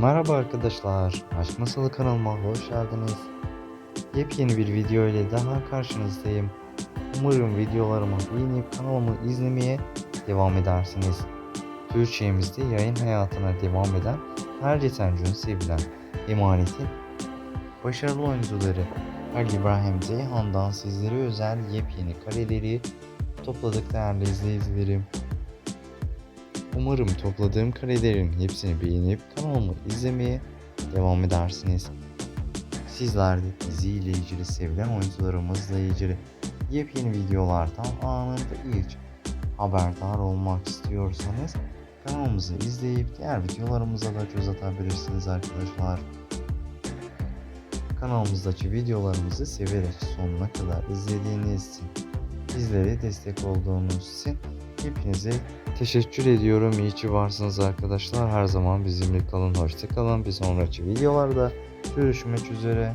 Merhaba arkadaşlar, Aşk Masalı kanalıma hoş geldiniz. Yepyeni bir video ile daha karşınızdayım. Umarım videolarımı beğenip kanalımı izlemeye devam edersiniz. Türkçemizde yayın hayatına devam eden her geçen gün sevilen Emanet'in başarılı oyuncuları Ali İbrahim Ceyhan'dan sizlere özel yepyeni kareleri topladık değerli izleyicilerim. Umarım topladığım karelerin hepsini beğenip kanalımı izlemeye devam edersiniz. Sizler de dizi ile ilgili sevilen oyuncularımızla ilgili yepyeni videolardan anında ilk haberdar olmak istiyorsanız kanalımızı izleyip diğer videolarımıza da göz atabilirsiniz arkadaşlar. Kanalımızdaki videolarımızı severek sonuna kadar izlediğiniz için bizlere destek olduğunuz için hepinize Teşekkür ediyorum. İyi ki varsınız arkadaşlar. Her zaman bizimle kalın. Hoşça kalın. Bir sonraki videolarda görüşmek üzere.